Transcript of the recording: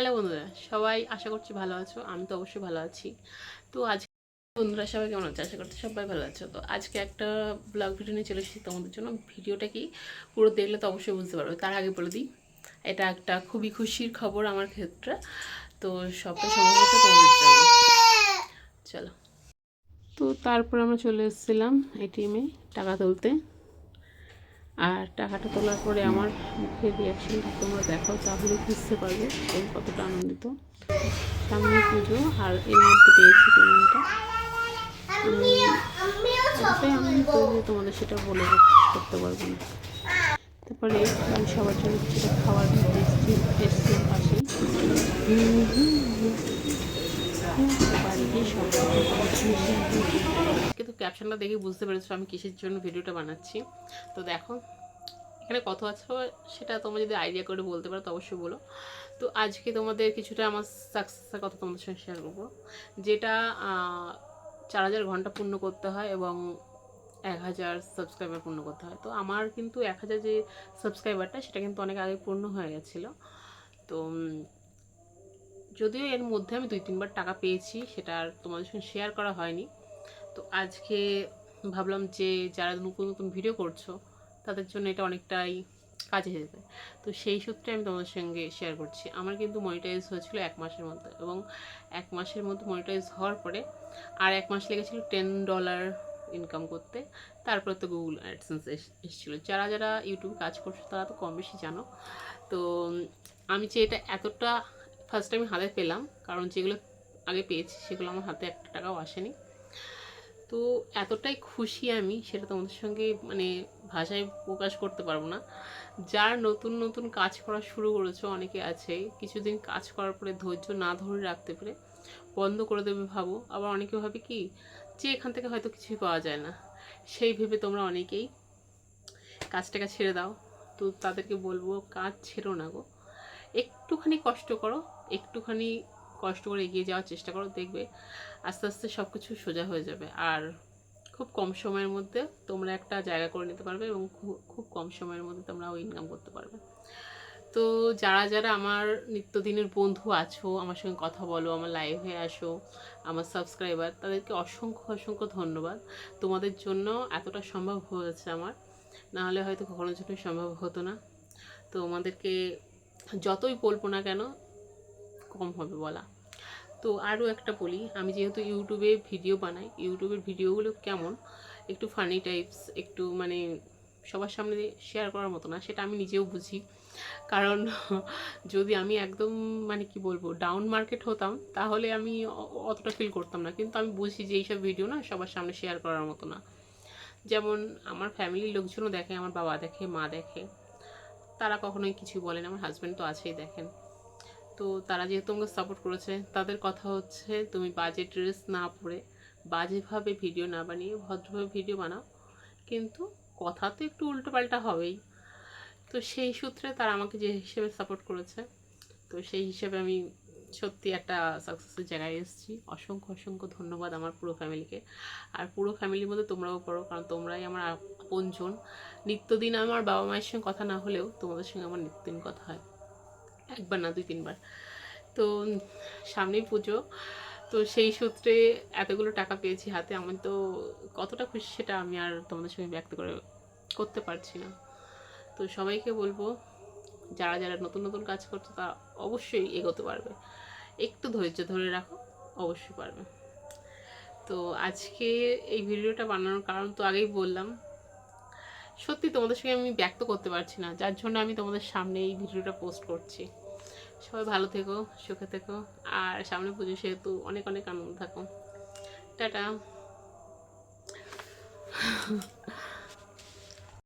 Hello বন্ধুরা, সবাই আশা করছি ভালো আছো, আমি তো অবশ্যই ভালো আছি। তো আজকে বন্ধুরা সবাই কেমন আছে? আশা করছি সবাই ভালো আছো। তো আজকে একটা ব্লগ ভিডিও নিয়ে চলে এসেছি তোমাদের জন্য। ভিডিওটা কি? পুরো দেখলে তো অবশ্যই বুঝতে পারবে, তার আগে বলে দিই, এটা একটা খুবই খুশির খবর আমার ক্ষেত্রে। তো সবটা সম্ভব হচ্ছে তোমাদের জন্য। চলো। তো তারপর আমরা চলে এসেছিলাম এটিএমে টাকা তুলতে। আর টাকাটা তোলার পরে আমার মুখের রিয়াকশনটা তোমরা দেখো তাহলে বুঝতে পারবে আমি কতটা আনন্দিত। সামনে পুজো আর এর মধ্যে পেয়েছি পেমেন্টটা আমি আনন্দিত তোমাদের সেটা বলে করতে পারব না। তারপরে আমি সবার জন্য কিছুটা খাবার এসেছি এসছি পাশেই বাড়িতে কিন্তু ক্যাপশনটা দেখে বুঝতে পেরেছ আমি কিসের জন্য ভিডিওটা বানাচ্ছি। তো দেখো, এখানে কত আছে সেটা তোমরা যদি আইডিয়া করে বলতে পারো তো অবশ্যই বলো। তো আজকে তোমাদের কিছুটা আমার সাকসেসের কথা তোমাদের সঙ্গে শেয়ার করব, যেটা চার হাজার ঘণ্টা পূর্ণ করতে হয় এবং এক হাজার সাবস্ক্রাইবার পূর্ণ করতে হয়। তো আমার কিন্তু এক হাজার যে সাবস্ক্রাইবারটা সেটা কিন্তু অনেক আগে পূর্ণ হয়ে গেছিল। তো, যদিও এর মধ্যে আমি দুই তিনবার টাকা পেয়েছি, সেটা আর তোমাদের সঙ্গে শেয়ার করা হয়নি। তো আজকে ভাবলাম যে যারা নতুন নতুন ভিডিও করছ, তাদের জন্য এটা অনেকটাই কাজে দেবে তো সেই সূত্রে আমি তোমাদের সঙ্গে শেয়ার করছি। আমার কিন্তু মনিটাইজ হয়েছিল এক মাসের মধ্যে এবং এক মাসের মধ্যে মনিটাইজ হওয়ার পরে আর এক মাস লেগেছিল টেন ডলার ইনকাম করতে। তারপরে তো গুগল অ্যাডসেন্স এসেছিল। যারা যারা ইউটিউবে কাজ করছ, তারা তো কম বেশি জানো। তো আমি যে এটা এতটা ফার্স্ট টাইম হাতে পেলাম, কারণ যেগুলো আগে পেয়েছি, সেগুলো আমার হাতে একটা টাকাও আসেনি। তো এতটাই খুশি আমি সেটা তোমাদের সঙ্গে মানে ভাষায় প্রকাশ করতে পারব না। যার নতুন নতুন কাজ করা শুরু করেছ, অনেকে আছে, কিছুদিন কাজ করার পরে ধৈর্য না ধরে রাখতে পেরে বন্ধ করে দেবে ভাবো। আবার অনেকে ভাবে কি, যে এখান থেকে হয়তো কিছুই পাওয়া যায় না। সেই ভেবে তোমরা অনেকেই কাজটাকে ছেড়ে দাও। তো তাদেরকে বলব, কাজ ছেড়ো না গো। একটুখানি কষ্ট করো, একটুখানি কষ্ট করে এগিয়ে যাওয়ার চেষ্টা করো, দেখবে আস্তে আস্তে সব কিছু সোজা হয়ে যাবে। আর খুব কম সময়ের মধ্যে তোমরা একটা জায়গা করে নিতে পারবে এবং খুব কম সময়ের মধ্যে তোমরাও ইনকাম করতে পারবে। তো যারা যারা আমার নিত্যদিনের বন্ধু আছো, আমার সঙ্গে কথা বলো, আমার লাইভে আসো, আমার সাবস্ক্রাইবার তাদেরকে অসংখ্য অসংখ্য ধন্যবাদ। তোমাদের জন্য এতটা সম্ভব হয়েছে আমার। নাহলে হয়তো কখনোর জন্য সম্ভব হতো না। তো আমাদেরকে যতই বলব না কেন কম হবে বলা। তো আরও একটা বলি, আমি যেহেতু ইউটিউবে ভিডিও বানাই, ইউটিউবের ভিডিওগুলো কেমন? একটু ফানি টাইপস একটু মানে সবার সামনে শেয়ার করার মতো না, সেটা আমি নিজেও বুঝি। কারণ যদি আমি একদম মানে কি বলব ডাউন মার্কেট হতাম, তাহলে আমি অতটা ফিল করতাম না। কিন্তু আমি বুঝি যে এইসব ভিডিও না সবার সামনে শেয়ার করার মতো না। যেমন আমার ফ্যামিলির লোকজনও দেখে, আমার বাবা দেখে, মা দেখে। তারা কখনোই কিছু বলে না, আমার হাজব্যান্ড তো আছেই দেখেন। তো তারা যেহেতু আমাকে সাপোর্ট করেছে, তাদের কথা হচ্ছে তুমি বাজে ড্রেস না পরে বাজেভাবে ভিডিও না বানিয়ে ভদ্রভাবে ভিডিও বানাও। কিন্তু কথা তো একটু উল্টোপাল্টা হবেই। তো সেই সূত্রে তারা আমাকে যে হিসেবে সাপোর্ট করেছে, তো সেই হিসেবে আমি সত্যি একটা সাকসেসের জায়গায় এসেছি। অসংখ্য অসংখ্য ধন্যবাদ আমার পুরো ফ্যামিলিকে আর পুরো ফ্যামিলির মধ্যে তোমরাও পড়ো, কারণ তোমরাই আমার আপনজন। নিত্যদিন আমার বাবা মায়ের সঙ্গে কথা না হলেও তোমাদের সঙ্গে আমার নিত্যদিন কথা হয়। একবার না দুই তিনবার। তো সামনেই পুজো। তো সেই সূত্রে এতগুলো টাকা পেয়েছি হাতে। আমি তো কতটা খুশি সেটা আমি আর তোমাদের সঙ্গে ব্যক্ত করে করতে পারছি না। তো সবাইকে বলব, যারা যারা নতুন নতুন কাজ করছে তা অবশ্যই এগোতে পারবে। একটু ধৈর্য ধরে রাখো, অবশ্যই পারবে। তো আজকে এই ভিডিওটা বানানোর কারণ তো আগেই বললাম। সত্যি তোমাদের সঙ্গে আমি ব্যক্ত করতে পারছি না। যার জন্য আমি তোমাদের সামনে এই ভিডিওটা পোস্ট করছি। সবাই ভালো থেকো সুখে থেকো। আর সামনে পুজো সেহেতু অনেক অনেক আনন্দ থাকো। টাটা।